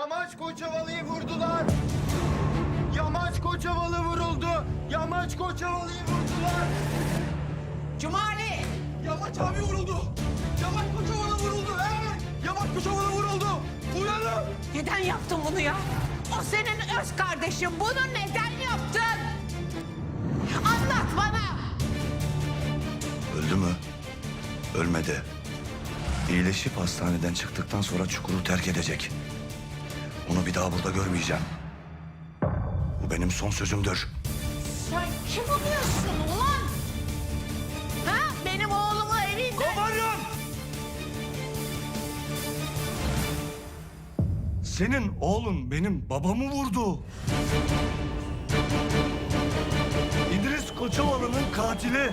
Yamaç Koçovalı'yı vurdular. Yamaç Koçovalı vuruldu. Yamaç Koçovalı'yı vurdular. Cumali! Yamaç abi vuruldu. Yamaç Koçovalı vuruldu. Evet. Yamaç Koçovalı vuruldu. Uyanın. Neden yaptın bunu ya? O senin öz kardeşin. Bunu neden yaptın? Anlat bana. Öldü mü? Ölmedi. İyileşip hastaneden çıktıktan sonra çukuru terk edecek. Onu bir daha burada görmeyeceğim. Bu benim son sözümdür. Sen kim oluyorsun ulan? Ha? Benim oğlumu evinde... Komutanım! Senin oğlun benim babamı vurdu. İdris Koçovalı'nın katili.